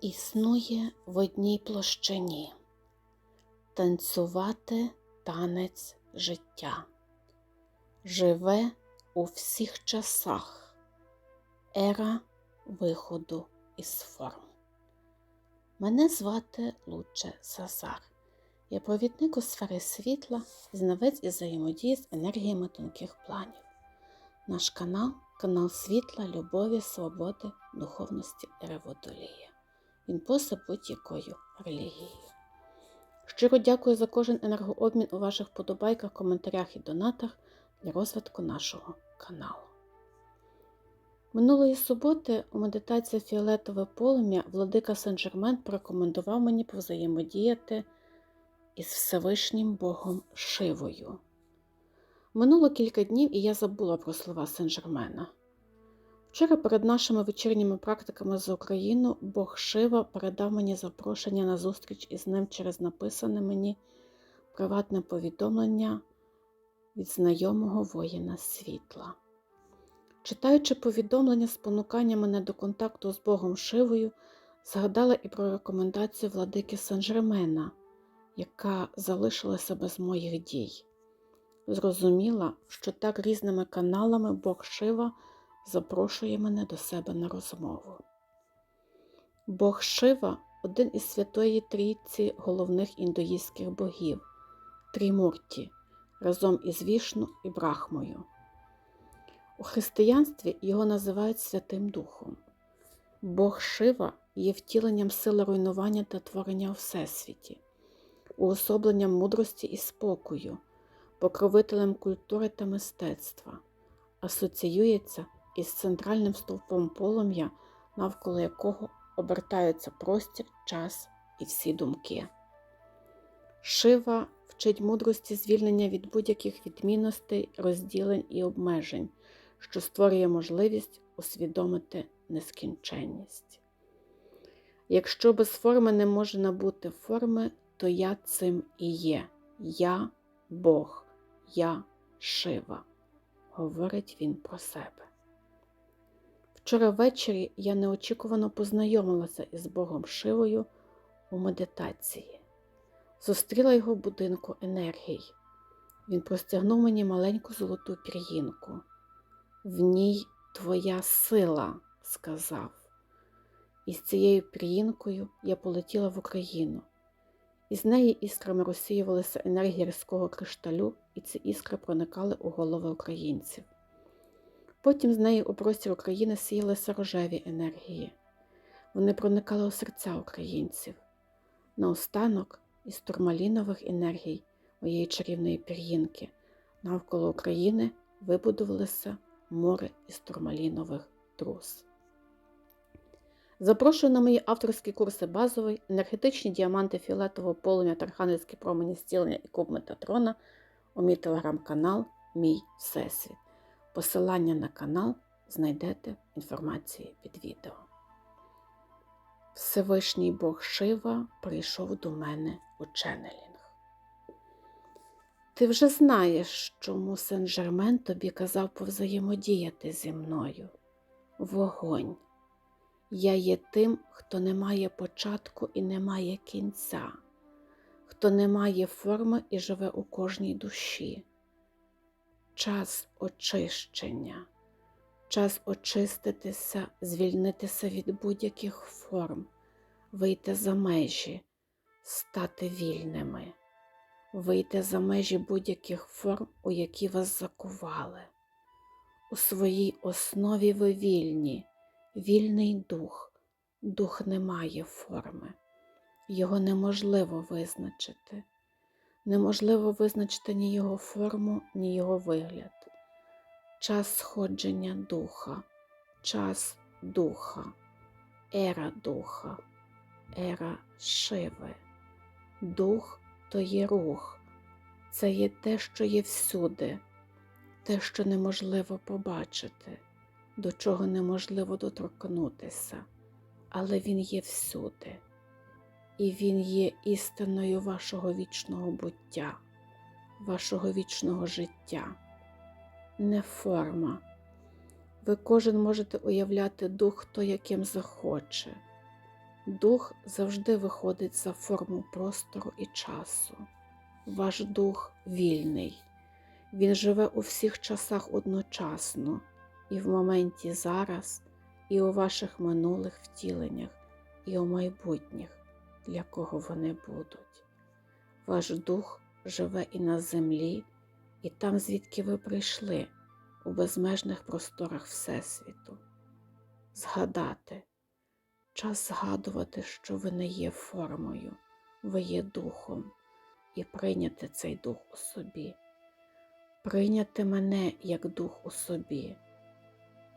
Існує в одній площині танцювати танець життя, живе у всіх часах, ера виходу із форм. Мене звати Луче Сазар. Я провідник у сфері світла, знавець і взаємодії з енергіями тонких планів. Наш канал канал світла, любові, свободи, духовності і реводолії. Він поза будь-якою релігією. Щиро дякую за кожен енергообмін у ваших подобайках, коментарях і донатах для розвитку нашого каналу. Минулої суботи у медитації Фіолетове полум'я Владика Сен-Жермен порекомендував мені повзаємодіяти із Всевишнім Богом Шивою. Минуло кілька днів і я забула про слова Сен-Жермена. Вчора перед нашими вечірніми практиками за Україну Бог Шива передав мені запрошення на зустріч із ним через написане мені приватне повідомлення від знайомого воїна світла. Читаючи повідомлення, спонукання мене до контакту з Богом Шивою, згадала і про рекомендацію владики Сен-Жермена, яка залишилася без моїх дій. Зрозуміла, що так різними каналами Бог Шива запрошує мене до себе на розмову. Бог Шива один із святої трійці головних індуїстських богів Трімурті, разом із Вішну і Брахмою. У християнстві його називають Святим Духом. Бог Шива є втіленням сили руйнування та творення у Всесвіті, уособленням мудрості і спокою, покровителем культури та мистецтва, асоціюється із центральним стовпом полум'я, навколо якого обертаються простір, час і всі думки. Шива вчить мудрості звільнення від будь-яких відмінностей, розділень і обмежень, що створює можливість усвідомити нескінченність. Якщо без форми не може набути форми, то я цим і є. Я Бог, я Шива, говорить він про себе. Вчора ввечері я неочікувано познайомилася із Богом Шивою у медитації. Зустріла його в будинку енергій. Він простягнув мені маленьку золоту пір'їнку. В ній твоя сила, сказав. І з цією пір'їнкою я полетіла в Україну. Із неї іскрами розсіювалися енергії різкого кришталю, і ці іскри проникали у голови українців. Потім з неї у простір України сіялися рожеві енергії. Вони проникали у серця українців. Наостанок із турмалінових енергій моєї чарівної пір'їнки навколо України вибудувалося море із турмалінових трус. Запрошую на мої авторські курси базовий, енергетичні діаманти фіолетового полум'я та архангельські промені зцілення і куб Метатрона у мій телеграм-канал Мій Всесвіт. Посилання на канал знайдете в інформації під відео. Всевишній Бог Шива прийшов до мене у ченелінг. Ти вже знаєш, чому Сен-Жермен тобі казав повзаємодіяти зі мною. Вогонь. Я є тим, хто не має початку і не має кінця, хто не має форми і живе у кожній душі. Час очищення, час очиститися, звільнитися від будь-яких форм, вийти за межі, стати вільними, вийти за межі будь-яких форм, у які вас закували. У своїй основі ви вільні вільний дух, дух не має форми, його неможливо визначити. Неможливо визначити ні його форму, ні його вигляд. Час сходження духа, час духа, ера духа, ера шиви. Дух то є рух, це є те, що є всюди, те, що неможливо побачити. До чого неможливо доторкнутися, але Він є всюди, і Він є істиною вашого вічного буття, вашого вічного життя, не форма. Ви кожен можете уявляти дух, хто яким захоче. Дух завжди виходить за форму простору і часу. Ваш дух вільний. Він живе у всіх часах одночасно, і в моменті зараз, і у ваших минулих втіленнях, і у майбутніх, для кого вони будуть. Ваш дух живе і на землі, і там, звідки ви прийшли, у безмежних просторах Всесвіту. Згадати, час згадувати, що ви не є формою, ви є духом, і прийняти цей дух у собі, прийняти мене як дух у собі,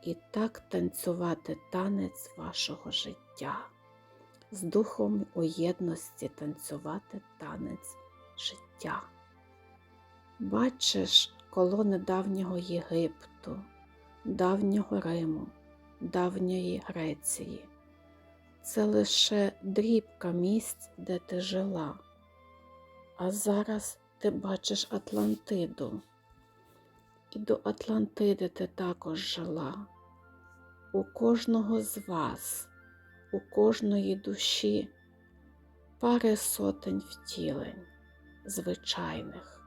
і так танцювати танець вашого життя, з духом у єдності танцювати танець життя. Бачиш колони давнього Єгипту, давнього Риму, давньої Греції. Це лише дрібка місць, де ти жила. А зараз ти бачиш Атлантиду. І до Атлантиди ти також жила. У кожного з вас, у кожної душі. Пари сотень втілень, звичайних.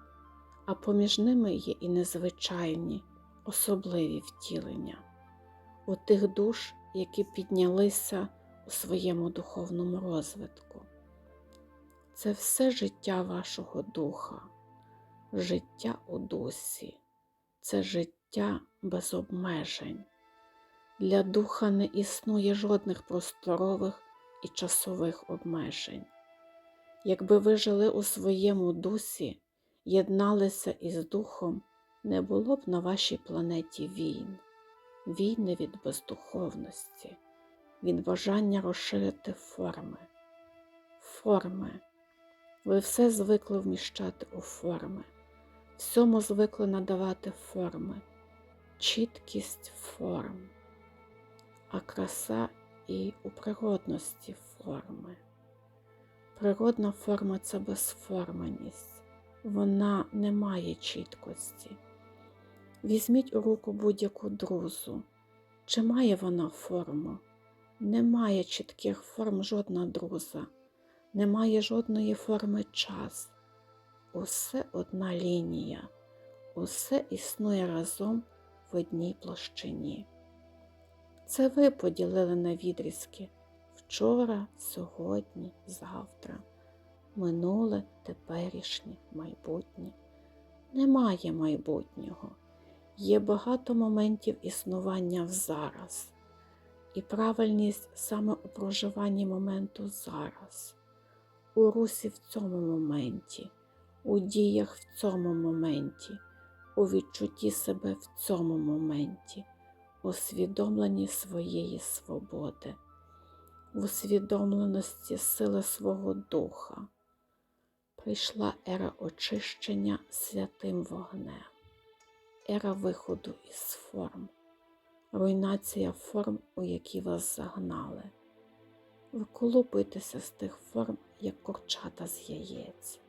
А поміж ними є і незвичайні, особливі втілення, у тих душ, які піднялися у своєму духовному розвитку. Це все життя вашого духа, життя у дусі, це життя без обмежень. Для духа не існує жодних просторових і часових обмежень. Якби ви жили у своєму дусі, єдналися із духом, не було б на вашій планеті війн, війни від бездуховності, від бажання розширити форми. Форми. Ви все звикли вміщати у форми, всьому звикли надавати форми, чіткість форм, а краса і у природності форми. Природна форма це безформеність вона не має чіткості. Візьміть у руку будь-яку друзу. Чи має вона форму? Немає чітких форм жодна друза, немає жодної форми час. Усе одна лінія, усе існує разом в одній площині. Це ви поділили на відрізки. Вчора, сьогодні, завтра. Минуле, теперішнє, майбутнє. Немає майбутнього. Є багато моментів існування в зараз, і правильність саме у проживанні моменту зараз, у русі в цьому моменті, у діях в цьому моменті, у відчутті себе в цьому моменті, усвідомленні своєї свободи, в усвідомленості сили свого духа. Прийшла ера очищення святим вогнем, ера виходу із форм, руйнація форм, у які вас загнали. Виколупуйтеся з тих форм, як курчата з яєць,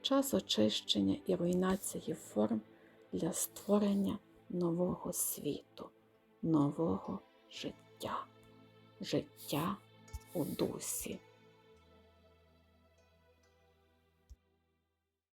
час очищення і руйнації форм для створення нового світу, нового життя, життя у дусі.